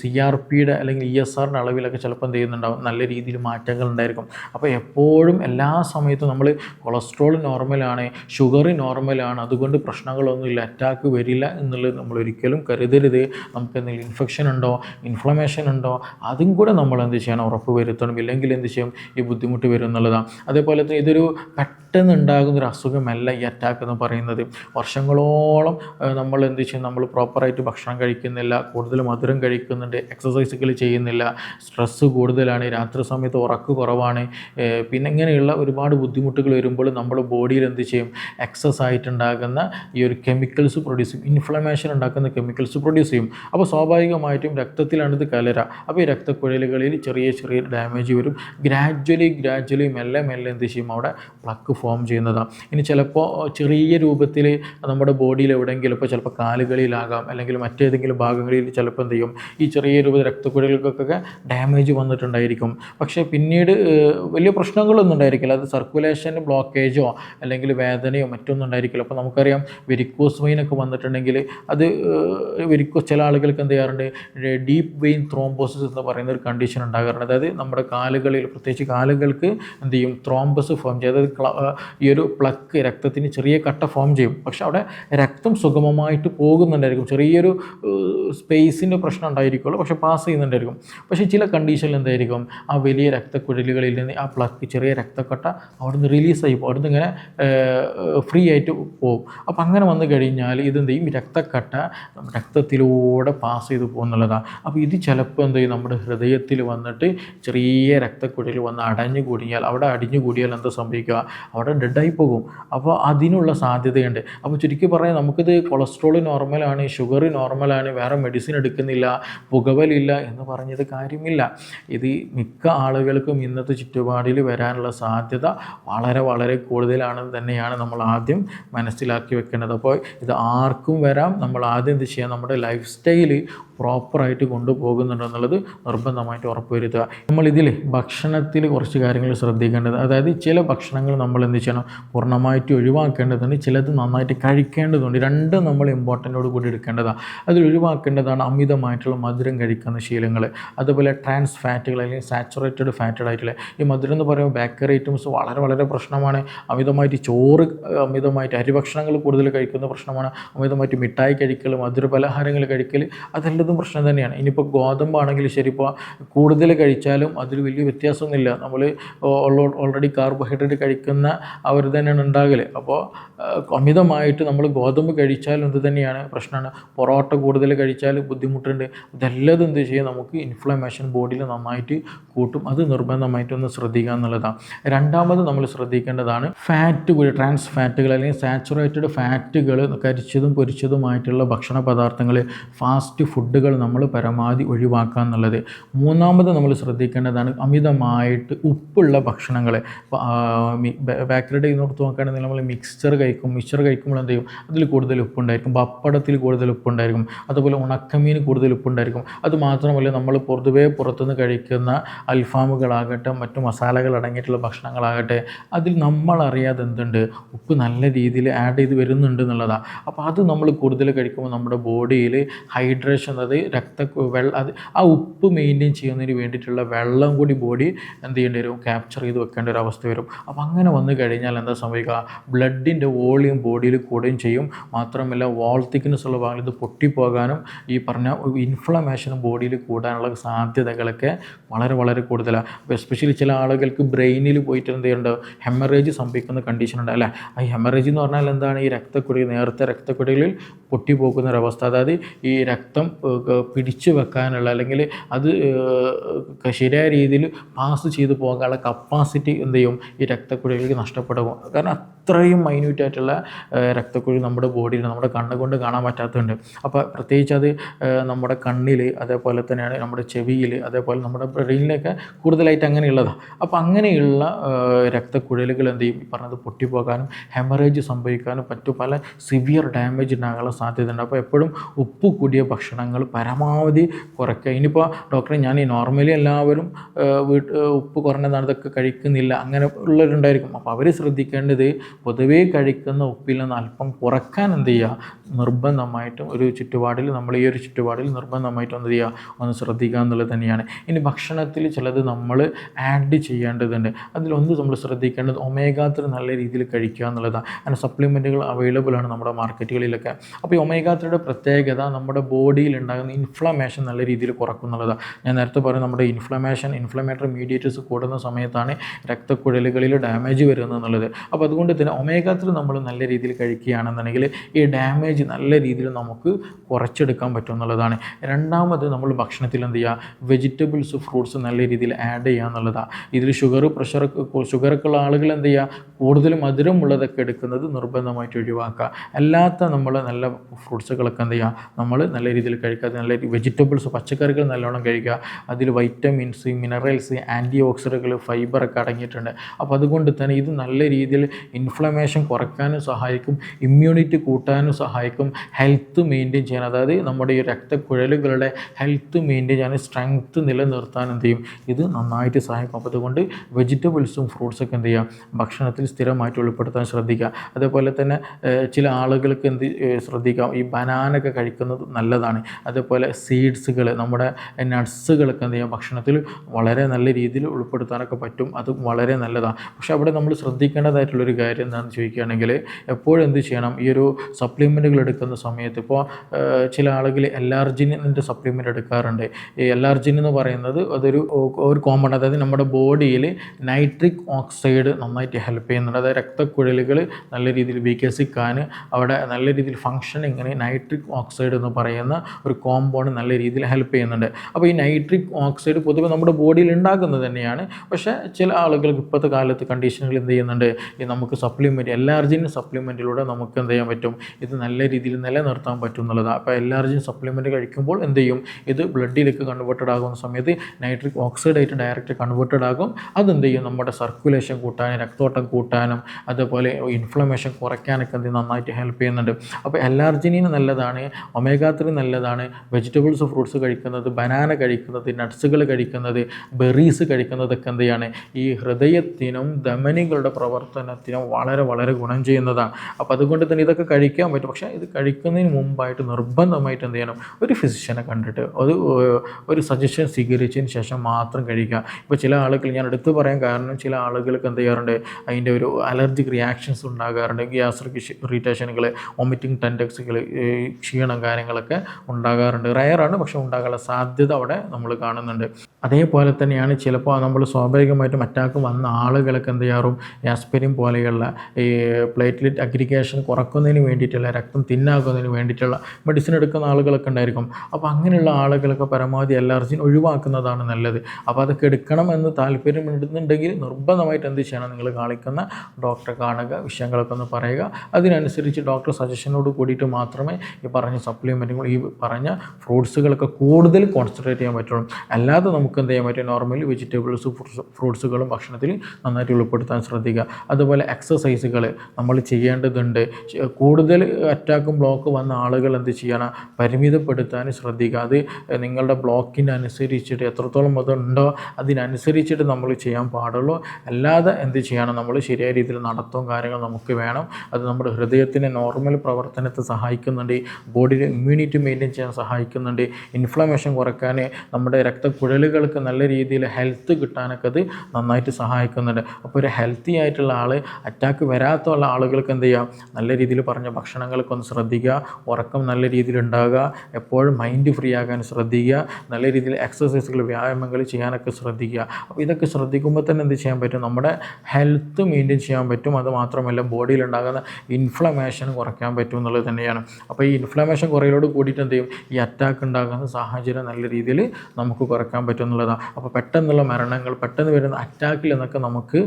സി ആർ പിയുടെ അല്ലെങ്കിൽ ഇ എസ് ആറിന്റെ അളവിലൊക്കെ ചിലപ്പോൾ എന്ത് ചെയ്യുന്നുണ്ടാവും? നല്ല രീതിയിൽ മാറ്റങ്ങൾ ഉണ്ടായിരിക്കും. അപ്പോൾ എപ്പോഴും എല്ലാ സമയത്തും നമ്മൾ കൊളസ്ട്രോൾ നോർമലാണ് ഷുഗർ നോർമലാണ് അതുകൊണ്ട് പ്രശ്നങ്ങളൊന്നുമില്ല അറ്റാക്ക് വരില്ല എന്നുള്ളത് നമ്മൾ ഒരിക്കലും കരുതരുത്. നമുക്ക് എന്തെങ്കിലും ഇൻഫെക്ഷൻ ഉണ്ടോ? ഇൻഫ്ലമേഷൻ ഉണ്ടോ? അതും കൂടെ നമ്മൾ എന്ത് ചെയ്യണം? ഉറപ്പ് വരുത്തണം ഇല്ലെങ്കിൽ എന്ത് ചെയ്യും? ഈ ബുദ്ധിമുട്ട് വരും എന്നുള്ളതാണ്. അതേപോലെ തന്നെ ഇതൊരു പെട്ടെന്ന് ഒരു അസുഖമല്ല ഈ അറ്റാക്ക് എന്ന് പറയുന്നത്. വർഷങ്ങളോളം നമ്മൾ എന്ത് ചെയ്യും? നമ്മൾ പ്രോപ്പറായിട്ട് ഭക്ഷണം കഴിക്കുന്നില്ല കൂടുതൽ മധുരം കഴിക്കുന്നുണ്ട് എക്സസൈസുകൾ ചെയ്യുന്നില്ല സ്ട്രെസ്സ് കൂടുതലാണ് രാത്രി സമയത്ത് ഉറക്ക് കുറവാണ് പിന്നെ ഇങ്ങനെയുള്ള ഒരുപാട് ബുദ്ധിമുട്ടുകൾ വരുമ്പോൾ നമ്മുടെ ബോഡിയിൽ എന്ത് ചെയ്യും? എക്സസ് ആയിട്ടുണ്ടാകുന്ന ഈ ഒരു കെമിക്കൽസ് പ്രൊഡ്യൂസ് ചെയ്യും. ഇൻഫ്ലമേഷൻ ഉണ്ടാക്കുന്ന കെമിക്കൽസ് പ്രൊഡ്യൂസ് ചെയ്യും. അപ്പോൾ സ്വാഭാവികമായിട്ടും രക്തത്തിലാണിത് കലര അപ്പോൾ ഈ രക്തക്കുഴലുകളിൽ ചെറിയ ചെറിയ ഡാമേജ് വരും. ഗ്രാജ്വലി ഗ്രാജ്വലി മെല്ലെ മെല്ലെ എന്ത് ചെയ്യും? അവിടെ പ്ലക്ക് ഫോം ചെയ്യുന്നതാണ് ഇനി ചിലപ്പോൾ ചെറിയ രൂപത്തിൽ നമ്മുടെ ബോഡിയിൽ എവിടെയെങ്കിലും ഇപ്പോൾ ചിലപ്പോൾ കാലുകളിലാകാം അല്ലെങ്കിൽ മറ്റേതെങ്കിലും ഭാഗങ്ങളിൽ ചിലപ്പോൾ എന്ത് ചെയ്യും? ഈ ചെറിയ രൂപത്തിൽ രക്തക്കുഴലുകൾക്കൊക്കെ ഡാമേജ് വന്നിട്ടുണ്ടായിരിക്കും. പക്ഷേ പിന്നീട് വലിയ പ്രശ്നങ്ങളൊന്നും ഉണ്ടായിരിക്കില്ല. അത് സർക്കുലേഷൻ ബ്ലോക്കേജോ അല്ലെങ്കിൽ വേദനയോ മറ്റൊന്നും ഉണ്ടായിരിക്കില്ല. അപ്പോൾ നമുക്കറിയാം വെരിക്കോസ് വെയിനൊക്കെ വന്നിട്ടുണ്ടെങ്കിൽ അത് വെരിക്കോസ് ചില ആളുകൾക്ക് എന്ത് ചെയ്യാറുണ്ട്? ഡീപ്പ് വെയിൻ ത്രോംബോസിസ് എന്ന് പറയുന്ന ഒരു കണ്ടീഷൻ ഉണ്ടാകാറുണ്ട്. അതായത് നമ്മുടെ കാലുകളിൽ പ്രത്യേകിച്ച് കാലുകൾക്ക് എന്ത് ചെയ്യും? ത്രോംബസ് ഫോം ചെയ്യും. അതായത് ഈ ഒരു പ്ലക്ക് രക്തത്തിന് ചെറിയ കട്ട ഫോം ചെയ്യും. പക്ഷെ അവിടെ രക്തം സുഗമമായിട്ട് പോകുന്നുണ്ടായിരിക്കും. ചെറിയൊരു സ്പേസിന്റെ പ്രശ്നം ഉണ്ടായിരിക്കുള്ളൂ പക്ഷെ പാസ് ചെയ്യുന്നുണ്ടായിരിക്കും. പക്ഷേ ചില കണ്ടീഷനിൽ എന്തായിരിക്കും? ആ വലിയ രക്തക്കുഴലുകളിൽ നിന്ന് ആ പ്ലക്ക് ചെറിയ രക്തക്കട്ട അവിടുന്ന് റിലീസായി പോകും. അവിടുന്ന് ഇങ്ങനെ ഫ്രീ ആയിട്ട് പോകും. അപ്പോൾ അങ്ങനെ വന്നു കഴിഞ്ഞാൽ ഇതെന്ത് ചെയ്യും? രക്തക്കട്ട രക്തത്തിലൂടെ പാസ് ചെയ്ത് പോകുന്നുള്ളതാണ് അപ്പോൾ ഇത് ചിലപ്പോൾ എന്ത് ചെയ്യും? നമ്മുടെ ഹൃദയത്തിൽ വന്നിട്ട് ചെറിയ രക്തക്കുഴൽ വന്ന് അടഞ്ഞു കൂടിയാൽ അവിടെ അടിഞ്ഞു കൂടിയാൽ എന്താ സംഭവിക്കുക? അവിടെ ഡെഡായി പോകും. അപ്പോൾ അതിനുള്ള സാധ്യതയുണ്ട്. അപ്പോൾ ചുരുക്കി പറയാം നമുക്കിത് കൊളസ്ട്രോൾ നോർമലാണ് ഷുഗർ നോർമലാണ് വേറെ മെഡിസിൻ എടുക്കുന്നില്ല പുകവലില്ല എന്ന് പറഞ്ഞത് കാര്യമില്ല. ഇത് മിക്ക ആളുകൾക്കും ഇന്നത്തെ ചുറ്റുപാടിൽ വരാനുള്ള സാധ്യത വളരെ വളരെ കൂടുതലാണെന്ന് തന്നെയാണ് നമ്മൾ ആദ്യം മനസ്സിലാക്കി വെക്കേണ്ടത്. അപ്പോൾ ഇത് ആർക്കും വരാം. നമ്മൾ ആദ്യം എന്ത് ചെയ്യാം? നമ്മുടെ ലൈഫ് സ്റ്റൈൽ പ്രോപ്പറായിട്ട് കൊണ്ടുപോകുന്നുണ്ടെന്നുള്ളത് നിർബന്ധമായിട്ട് ഉറപ്പുവരുത്തുക. നമ്മളിതിൽ ഭക്ഷണത്തിൽ കുറച്ച് കാര്യങ്ങൾ ശ്രദ്ധിക്കേണ്ടത് അതായത് ചില ഭക്ഷണങ്ങൾ നമ്മൾ എന്ത് ചെയ്യണം? പൂർണമായിട്ട് ഒഴിവാക്കേണ്ടതുണ്ട് ചിലത് നന്നായിട്ട് കഴിക്കേണ്ടതുണ്ട്. രണ്ടും നമ്മൾ ഇമ്പോർട്ടന്റോട് കൂടി എടുക്കേണ്ടതാണ് അതിൽ ഒഴിവാക്കേണ്ടതാണ് അമിതമായിട്ടുള്ള മധുരം കഴിക്കുന്ന ശീലങ്ങൾ അതുപോലെ ട്രാൻസ് ഫാറ്റുകൾ അല്ലെങ്കിൽ സാച്ചുറേറ്റഡ് ഫാറ്റഡ് ആയിട്ടുള്ള ഈ മധുരം എന്ന് പറയുമ്പോൾ ബേക്കറി ഐറ്റംസ് വളരെ വളരെ പ്രശ്നമാണ്. അമിതമായിട്ട് ചോറ് അമിതമായിട്ട് അരിഭക്ഷണങ്ങൾ കൂടുതൽ കഴിക്കുന്ന പ്രശ്നമാണ്. അമിതമായിട്ട് മിഠായി കഴിക്കൽ മധുര പലഹാരങ്ങൾ കഴിക്കൽ അതെല്ലതും പ്രശ്നം തന്നെയാണ്. ഇനിയിപ്പോൾ ഗോതമ്പാണെങ്കിലും ശരി ഇപ്പോൾ കൂടുതൽ കഴിച്ചാലും അതിൽ വലിയ വ്യത്യാസമൊന്നുമില്ല. നമ്മൾ ഓൾറെഡി കാർബോഹൈഡ്രേറ്റ് കഴിക്കുന്ന അവർ തന്നെയാണ് ഉണ്ടാകൽ അപ്പോൾ അമിതമായിട്ട് നമ്മൾ ഗോതമ്പ് കഴിച്ചാലും എന്ത് തന്നെയാണ് പ്രശ്നമാണ് പൊറോട്ട കൂടുതൽ കഴിച്ചാൽ ബുദ്ധിമുട്ടുണ്ട്. ഇതെല്ലാം എന്ത് ചെയ്യും? നമുക്ക് ഇൻഫ്ലമേഷൻ ബോഡിയിൽ നന്നായിട്ട് കൂട്ടും. അത് നിർബന്ധമായിട്ട് ഒന്ന് ശ്രദ്ധിക്കുക എന്നുള്ളതാണ്. രണ്ടാമത് നമ്മൾ ശ്രദ്ധിക്കേണ്ടതാണ് ഫാറ്റ് ട്രാൻസ് ഫാറ്റുകൾ അല്ലെങ്കിൽ സാച്ചുറേറ്റഡ് ഫാറ്റുകൾ കരിച്ചതും പൊരിച്ചതുമായിട്ടുള്ള ഭക്ഷണ പദാർത്ഥങ്ങൾ ഫാസ്റ്റ് ഫുഡുകൾ നമ്മൾ പരമാവധി ഒഴിവാക്കുക എന്നുള്ളത്. മൂന്നാമത് നമ്മൾ ശ്രദ്ധിക്കേണ്ടതാണ് അമിതമായിട്ട് ഉപ്പുള്ള ഭക്ഷണങ്ങൾ. ബേക്കറിയുടെ ഇന്നോർത്ത് നോക്കുകയാണെങ്കിൽ നമ്മൾ മിക്സ്ചർ കഴിക്കും മിക്സ്ചർ കഴിക്കുമ്പോൾ എന്ത് ചെയ്യും? അതിൽ കൂടുതൽ ഉപ്പുണ്ടായിരിക്കും. പപ്പടത്തിൽ കൂടുതൽ ഉപ്പുണ്ടായിരിക്കും. അതുപോലെ ഉണക്കമീൻ കൂടുതൽ ഉപ്പുണ്ടായിരിക്കും. അത് മാത്രമല്ല നമ്മൾ പൊതുവേ പുറത്തുനിന്ന് കഴിക്കുന്ന അൽഫാമുകളാകട്ടെ മറ്റു മസാലകൾ അടങ്ങിയിട്ടുള്ള ഭക്ഷണങ്ങളാകട്ടെ അതിൽ നമ്മളറിയാതെ എന്തുണ്ട്? ഉപ്പ് നല്ല രീതിയിൽ ആഡ് ചെയ്ത് വരുന്നുണ്ട് എന്നുള്ളതാണ് അപ്പോൾ അത് നമ്മൾ കൂടുതൽ കഴിക്കുമ്പോൾ നമ്മുടെ ബോഡിയിൽ ഹൈഡ്രേഷൻ അത് രക്ത വെള്ള അത് ആ ഉപ്പ് മെയിന്റെയിൻ ചെയ്യുന്നതിന് വേണ്ടിയിട്ടുള്ള വെള്ളം കൂടി ബോഡി എന്ത് ചെയ്യേണ്ടി വരും? ക്യാപ്ചർ ചെയ്ത് വെക്കേണ്ട ഒരു അവസ്ഥ വരും. അപ്പോൾ അങ്ങനെ വന്നു കഴിഞ്ഞാൽ എന്താ സംഭവിക്കുക? ബ്ലഡിന്റെ വോളിയം ബോഡിയിൽ കൂടുകയും ചെയ്യും. മാത്രമല്ല വാൾ തിക്നെസ് ഉള്ള ഭാഗങ്ങളിൽ ഇത് പൊട്ടിപ്പോകാനും ഈ പറഞ്ഞ ഇൻഫ്ലമേഷനും ബോഡിയിൽ കൂടാനുള്ള സാധ്യതകളൊക്കെ വളരെ വളരെ കൂടുതലാണ് അപ്പോൾ എസ്പെഷ്യലി ചില ആളുകൾക്ക് ബ്രെയിനിൽ പോയിട്ട് എന്ത് ചെയ്യുന്നുണ്ട് ഹെമറേജ് സംഭവിക്കുന്ന കണ്ടീഷൻ ഉണ്ട് അല്ലേ? ആ ഹെമറേജ് എന്ന് പറഞ്ഞാൽ എന്താണ്? ഈ രക്തക്കുടി നേരത്തെ രക്തക്കുടികളിൽ പൊട്ടിപ്പോക്കുന്ന ഒരവസ്ഥ അതായത് ഈ രക്തം പിടിച്ചു വെക്കാനുള്ള അല്ലെങ്കിൽ അത് ശരിയായ രീതിയിൽ പാസ് ചെയ്തു പോകാനുള്ള കപ്പാസിറ്റി എന്ത് ചെയ്യും? ഈ രക്തക്കുഴലിലേക്ക് നഷ്ടപ്പെടും കാരണം അത്രയും മൈന്യൂട്ട് ആയിട്ടുള്ള ഏഹ്, രക്തക്കുഴി നമ്മുടെ ബോഡിയിൽ നമ്മുടെ കണ്ണ് കൊണ്ട് കാണാൻ പറ്റാത്തതുണ്ട്. അപ്പോൾ പ്രത്യേകിച്ച് അത് നമ്മുടെ കണ്ണിൽ അതേപോലെ തന്നെയാണ് നമ്മുടെ ചെവിയിൽ അതേപോലെ നമ്മുടെ ബ്രെയിനിലൊക്കെ കൂടുതലായിട്ട് അങ്ങനെയുള്ളതാണ് അപ്പോൾ അങ്ങനെയുള്ള രക്തക്കുഴലുകൾ എന്ത് ചെയ്യും? പറഞ്ഞത് പൊട്ടിപ്പോകാനും ഹെമറേജ് സംഭവിക്കാനും മറ്റു പല സിവിയർ ഡാമേജ് ഉണ്ടാകാനുള്ള സാധ്യതയുണ്ട്. അപ്പോൾ എപ്പോഴും ഉപ്പ് കൂടിയ ഭക്ഷണങ്ങൾ പരമാവധി കുറയ്ക്കുക. ഇനിയിപ്പോൾ ഡോക്ടറെ ഞാൻ ഈ നോർമലി എല്ലാവരും വീട്ട് ഉപ്പ് കുറഞ്ഞതാണ് ഇതൊക്കെ കഴിക്കുന്നില്ല അങ്ങനെ ഉള്ളവരുണ്ടായിരിക്കും. അപ്പോൾ അവർ ശ്രദ്ധിക്കേണ്ടത് പൊതുവേ കഴിക്കുന്ന ഉപ്പിൽ നിന്ന് അല്പം കുറയ്ക്കാൻ എന്ത് ചെയ്യുക? നിർബന്ധമായിട്ടും ഒരു ചുറ്റുപാടിൽ നമ്മൾ ഈ ഒരു ചുറ്റുപാടിൽ നിർബന്ധമായിട്ടും എന്ത് ചെയ്യുക? ഒന്ന് ശ്രദ്ധിക്കുക എന്നുള്ളത് തന്നെയാണ്. ഇനി ഭക്ഷണത്തിൽ ചിലത് നമ്മൾ ആഡ് ചെയ്യേണ്ടതുണ്ട്. അതിലൊന്ന് നമ്മൾ ശ്രദ്ധിക്കേണ്ടത് ഒമേഗാത്ര ത്രീ നല്ല രീതിയിൽ കഴിക്കുക എന്നുള്ളതാണ്. അങ്ങനെ സപ്ലിമെന്റുകൾ അവൈലബിൾ ആണ് നമ്മുടെ മാർക്കറ്റുകളിലൊക്കെ അപ്പോൾ ഈ ഒമേഗാത്രയുടെ പ്രത്യേകത നമ്മുടെ ബോഡിയിൽ ഉണ്ടാകുന്ന ഇൻഫ്ലമേഷൻ നല്ല രീതിയിൽ കുറക്കുന്നുള്ളതാണ് ഞാൻ നേരത്തെ പറഞ്ഞു നമ്മുടെ ഇൻഫ്ലമേഷൻ ഇൻഫ്ലമേറ്ററി മീഡിയേറ്റേഴ്സ് കൂടുന്ന സമയത്താണ് രക്തക്കുഴലുകളിൽ ഡാമേജ് വരുന്നത് എന്നുള്ളത്. അപ്പോൾ അതുകൊണ്ട് തന്നെ ഒമേഗ നമ്മൾ നല്ല രീതിയിൽ കഴിക്കുകയാണെന്നുണ്ടെങ്കിൽ ഈ ഡാമേജ് നല്ല രീതിയിൽ നമുക്ക് കുറച്ചെടുക്കാൻ പറ്റും എന്നുള്ളതാണ്. രണ്ടാമത് നമ്മൾ ഭക്ഷണത്തിൽ എന്ത് ചെയ്യുക? വെജിറ്റബിൾസ് ഫ്രൂട്ട്സ് നല്ല രീതിയിൽ ആഡ് ചെയ്യുക എന്നുള്ളതാണ്. ഇതിൽ ഷുഗർ പ്രഷർ ഷുഗറൊക്കെ ഉള്ള ആളുകൾ എന്ത് ചെയ്യുക? കൂടുതൽ മധുരമുള്ളതൊക്കെ എടുക്കുന്നത് നിർബന്ധമായിട്ട് ഒഴിവാക്കുക. അല്ലാത്ത നമ്മൾ നല്ല ഫ്രൂട്ട്സുകളൊക്കെ എന്ത് ചെയ്യുക? നമ്മൾ നല്ല രീതിയിൽ കഴിക്കുക നല്ല വെജിറ്റബിൾസ് പച്ചക്കറികൾ നല്ലോണം കഴിക്കുക. അതിൽ വൈറ്റമിൻസ് മിനറൽസ് ആന്റി ഓക്സിഡുകൾ ഫൈബറൊക്കെ അടങ്ങിയിട്ടുണ്ട്. അപ്പോൾ അതുകൊണ്ട് തന്നെ ഇത് നല്ല രീതിയിൽ ഇൻഫ്ലമേഷൻ കുറയ്ക്കാനും സഹായിക്കും ഇമ്മ്യൂണിറ്റി കൂട്ടാനും സഹായിക്കും ഹെൽത്ത് മെയിന്റെയിൻ ചെയ്യാൻ അതായത് നമ്മുടെ ഈ രക്തക്കുഴലുകളുടെ ഹെൽത്ത് മെയിന്റെയിൻ ചെയ്യാൻ സ്ട്രെങ്ത്ത് നിലനിർത്താൻ എന്ത് ചെയ്യും? ഇത് നന്നായിട്ട് സഹായിക്കും. അപ്പോൾ അതുകൊണ്ട് വെജിറ്റബിൾസും ഫ്രൂട്ട്സൊക്കെ എന്ത് ചെയ്യുക? ഭക്ഷണത്തിൽ സ്ഥിരമായിട്ട് ഉൾപ്പെടുത്താൻ ശ്രദ്ധിക്കുക. അതേപോലെ തന്നെ ചില ആളുകൾക്ക് എന്ത് ശ്രദ്ധിക്കാം. ഈ ബനാനൊക്കെ കഴിക്കുന്നത് നല്ലതാണ്. അതേപോലെ സീഡ്സുകൾ നമ്മുടെ നട്ട്സുകളൊക്കെ എന്ത് ചെയ്യാം? ഭക്ഷണത്തിൽ വളരെ നല്ല രീതിയിൽ ഉൾപ്പെടുത്താനൊക്കെ പറ്റും. അത് വളരെ നല്ലതാണ്. പക്ഷേ അവിടെ നമ്മൾ ശ്രദ്ധിക്കേണ്ടതായിട്ടുള്ളൊരു കാര്യം എന്താണെന്ന് ചോദിക്കുകയാണെങ്കിൽ എപ്പോഴും എന്ത് ചെയ്യണം? ഈ ഒരു സപ്ലിമെന്റുകൾ എടുക്കുന്ന സമയത്ത് ഇപ്പോൾ ചില ആളുകൾ എല്ലാർജിനിന്റെ സപ്ലിമെന്റ് എടുക്കാറുണ്ട്. ഈ എല്ലാർജിൻ എന്ന് പറയുന്നത് അതൊരു ഒരു കോമൺ അതായത് നമ്മുടെ ബോഡിയിൽ നൈട്രിക് ഓക്സൈഡ് നന്നായിട്ട് ഹെൽപ്പ് ചെയ്യുന്നുണ്ട്. അതായത് രക്തക്കുഴലുകൾ നല്ല രീതിയിൽ വികസിക്കാൻ അവിടെ നല്ല രീതിയിൽ ഫങ്ഷനിങ്ങിന് നൈട്രിക് ഓക്സൈഡ് എന്ന് പറയുന്ന ഒരു കോമ്പൗണ്ട് നല്ല രീതിയിൽ ഹെൽപ്പ് ചെയ്യുന്നുണ്ട്. അപ്പോൾ ഈ നൈട്രിക് ഓക്സൈഡ് പൊതുവെ നമ്മുടെ ബോഡിയിൽ ഉണ്ടാക്കുന്നത് തന്നെയാണ്. പക്ഷേ ചില ആളുകൾക്ക് ഇപ്പോഴത്തെ കാലത്ത് കണ്ടീഷനുകൾ എന്ത് ചെയ്യുന്നുണ്ട്? ഈ നമുക്ക് സപ്ലിമെന്റ് എല്ലാർജിൻ സപ്ലിമെന്റിലൂടെ നമുക്ക് എന്ത് ചെയ്യാൻ പറ്റും? ഇത് നല്ല രീതിയിൽ നിലനിർത്താൻ പറ്റും എന്നുള്ളതാണ്. അപ്പോൾ എല്ലാർജിൻ സപ്ലിമെന്റ് കഴിക്കുമ്പോൾ എന്ത് ചെയ്യും? ഇത് ബ്ലഡിലേക്ക് കൺവേർട്ടഡ് ആകുന്ന സമയത്ത് നൈട്രിക് ഓക്സൈഡ് ആയിട്ട് ഡയറക്റ്റ് കൺവേർട്ടഡ് ആകും. അതെന്ത് ചെയ്യും? നമ്മുടെ സർക്കുലേഷൻ കൂട്ടാനും രക്തോട്ടം കൂട്ടാനും അതുപോലെ ഇൻഫ്ലമേഷൻ കുറയ്ക്കാനൊക്കെ എന്ത് നന്നായിട്ട് ഹെൽപ്പ് ചെയ്യുന്നുണ്ട്. അപ്പോൾ എല്ലാർജിനിന് നല്ലതാണ്. ഒമേഗ ത്രീ നല്ലതാണ്. വെജിറ്റബിൾസ് ഫ്രൂട്ട്സ് കഴിക്കുന്നത് ബനാന കഴിക്കുന്നത് നട്ട്സുകൾ കഴിക്കുന്നത് ബെറീസ് കഴിക്കുന്നതൊക്കെ എന്ത് ചെയ്യാണ് ഈ ഹൃദയത്തിനും ധമനികളുടെ പ്രവർത്തനത്തിനും വളരെ വളരെ ഗുണം ചെയ്യുന്നതാണ്. അപ്പോൾ അതുകൊണ്ട് തന്നെ ഇതൊക്കെ കഴിക്കാൻ പറ്റും. പക്ഷേ ഇത് കഴിക്കുന്നതിന് മുമ്പായിട്ട് നിർബന്ധമായിട്ട് എന്ത് ചെയ്യണം? ഒരു ഫിസിഷ്യനെ കണ്ടിട്ട് അത് ഒരു സജഷൻ സ്വീകരിച്ചതിന് ശേഷം മാത്രം കഴിക്കുക. ഇപ്പോൾ ചില ആളുകൾ ഞാൻ എടുത്തു പറയാൻ കാരണം ചില ആളുകൾക്ക് എന്ത് ചെയ്യാറുണ്ട്? അതിന്റെ ഒരു അലർജിക് റിയാക്ഷൻസ് ഉണ്ടാകാറുണ്ട്. ഗ്യാസ്ട്രിക് ഇറിറ്റേഷനുകൾ വൊമിറ്റിംഗ് ടെൻഡക്സുകൾ ക്ഷീണം കാര്യങ്ങളൊക്കെ ഉണ്ടാകാറുണ്ട്. റയറാണ് പക്ഷെ ഉണ്ടാകാനുള്ള സാധ്യത അവിടെ നമ്മൾ കാണുന്നുണ്ട്. അതേപോലെ തന്നെയാണ് ചിലപ്പോൾ നമ്മൾ സ്വാഭാവികമായിട്ടും അറ്റാക്ക് വന്ന ആളുകൾക്ക് എന്ത് ചെയ്യാറും ആസ്പിരിൻ പോലെയുള്ള ഈ പ്ലേറ്റ്ലെറ്റ് അഗ്രിഗേഷൻ കുറക്കുന്നതിന് വേണ്ടിയിട്ടുള്ള രക്തം തിന്നാക്കുന്നതിന് വേണ്ടിയിട്ടുള്ള മെഡിസിൻ എടുക്കുന്ന ആളുകളൊക്കെ ഉണ്ടായിരിക്കും. അപ്പോൾ അങ്ങനെയുള്ള ആളുകളൊക്കെ പരമാവധി അലർജിൻ ഒഴിവാക്കുന്നതാണ് നല്ലത്. അപ്പോൾ അതൊക്കെ എടുക്കണമെന്ന് താല്പര്യമുണ്ടെന്നുണ്ടെങ്കിൽ നിർബന്ധമായിട്ട് എന്ത് ചെയ്യണം? നിങ്ങൾ കാണിക്കുന്ന ഡോക്ടറെ കാണുക വിഷയങ്ങളൊക്കെ ഒന്ന് പറയുക. അതിനനുസരിച്ച് ഡോക്ടർ സജഷനോട് കൂടിയിട്ട് മാത്രമേ ഈ പറഞ്ഞ സപ്ലിമെന്റുകൾ ഈ പറഞ്ഞ ഫ്രൂട്ട്സുകളൊക്കെ കൂടുതൽ കോൺസെൻട്രേറ്റ് ചെയ്യാൻ പറ്റുള്ളൂ. അല്ലാതെ നമുക്ക് എന്ത് ചെയ്യാൻ പറ്റും? നോർമലി വെജിറ്റബിൾസ് ഫ്രൂട്ട്സുകളും ഭക്ഷണത്തിൽ നന്നായിട്ട് ഉൾപ്പെടുത്താൻ ശ്രദ്ധിക്കുക. അതുപോലെ എക്സസൈസുകൾ നമ്മൾ ചെയ്യേണ്ടതുണ്ട്. കൂടുതൽ അറ്റാക്കും ബ്ലോക്ക് വന്ന ആളുകൾ എന്ത് ചെയ്യണം? പരിമിതപ്പെടുത്താൻ ശ്രദ്ധിക്കുക. അത് നിങ്ങളുടെ ബ്ലോക്കിനനുസരിച്ചിട്ട് എത്രത്തോളം അതുണ്ടോ അതിനനുസരിച്ചിട്ട് നമ്മൾ ചെയ്യാൻ പാടുള്ളൂ. അല്ലാതെ എന്ത് ചെയ്യണം? നമ്മൾ ശരിയായ രീതിയിൽ നടത്തവും കാര്യങ്ങൾ നമുക്ക് വേണം. അത് നമ്മുടെ ഹൃദയത്തിന്റെ നോർമൽ പ്രവർത്തനത്തെ സഹായിക്കുന്നുണ്ട്. ബോഡിയുടെ ഇമ്മ്യൂണിറ്റി മെയിന്റെയിൻ ചെയ്യാൻ സഹായിക്കുന്നുണ്ട്. ഇൻഫ്ലമേഷൻ കുറയ്ക്കാൻ നമ്മുടെ രക്തക്കുഴലുകൾക്ക് നല്ല രീതിയിൽ ഹെൽത്ത് കിട്ടാനൊക്കെ അത് നന്നായിട്ട് സഹായിക്കുന്നുണ്ട്. അപ്പോൾ ഒരു ഹെൽത്തി ആയിട്ടുള്ള ആൾ അറ്റാക്ക് വരാത്തുള്ള ആളുകൾക്ക് എന്ത് ചെയ്യാം? നല്ല രീതിയിൽ പറഞ്ഞ ഭക്ഷണങ്ങളൊക്കെ ഒന്ന് ശ്രദ്ധിക്കുക. ഉറക്കം നല്ല രീതിയിൽ ഉണ്ടാകുക. എപ്പോഴും മൈൻഡ് ഫ്രീ ആകാൻ ശ്രദ്ധിക്കുക. നല്ല രീതിയിൽ എക്സസൈസുകൾ വ്യായാമങ്ങൾ ചെയ്യാനൊക്കെ ശ്രദ്ധിക്കുക. അപ്പോൾ ഇതൊക്കെ ശ്രദ്ധിക്കുമ്പോൾ തന്നെ എന്ത് ചെയ്യാൻ പറ്റും? നമ്മുടെ ഹെൽത്ത് മെയിന്റെയിൻ ചെയ്യാൻ പറ്റും. അത് മാത്രമല്ല ബോഡിയിൽ ഉണ്ടാകുന്ന ഇൻഫ്ലമേഷൻ കുറയ്ക്കാൻ പറ്റും എന്നുള്ളത് തന്നെയാണ്. അപ്പോൾ ഈ ഇൻഫ്ലമേഷൻ കുറയിലോട് കൂടിയിട്ട് എന്ത് ചെയ്യും? ഈ അറ്റാക്ക് ഉണ്ടാകുന്ന സാഹചര്യം നല്ല രീതിയിൽ നമുക്ക് കുറയ്ക്കാൻ പറ്റും. എന്നുള്ളതാണ്. അപ്പോൾ പെട്ടെന്നുള്ള മരണങ്ങൾ പെട്ടെന്ന് വരുന്ന അറ്റാക്കിൽ നിന്നൊക്കെ നമുക്ക്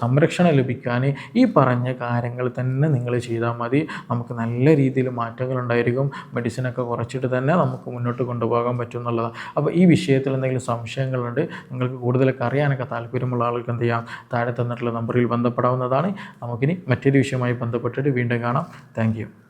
സംരക്ഷണം ലഭിക്കാൻ ഈ പറഞ്ഞ കാര്യങ്ങൾ തന്നെ നിങ്ങൾ ചെയ്താൽ മതി. നമുക്ക് നല്ല രീതിയിൽ മാറ്റങ്ങൾ ഉണ്ടായിരിക്കും. മെഡിസിനൊക്കെ കുറച്ചിട്ട് തന്നെ നമുക്ക് മുന്നോട്ട് കൊണ്ടുപോകാൻ പറ്റും എന്നുള്ളതാണ്. അപ്പോൾ ഈ വിഷയത്തിൽ എന്തെങ്കിലും സംശയങ്ങളുണ്ട് നിങ്ങൾക്ക് കൂടുതലൊക്കെ അറിയാനൊക്കെ താല്പര്യമുള്ള ആൾക്ക് എന്ത് ചെയ്യാം? താഴെ തന്നിട്ടുള്ള നമ്പറിൽ ബന്ധപ്പെടാവുന്നതാണ്. നമുക്കിനി മറ്റൊരു വിഷയവുമായി ബന്ധപ്പെട്ടിട്ട് വീണ്ടും കാണാം. താങ്ക്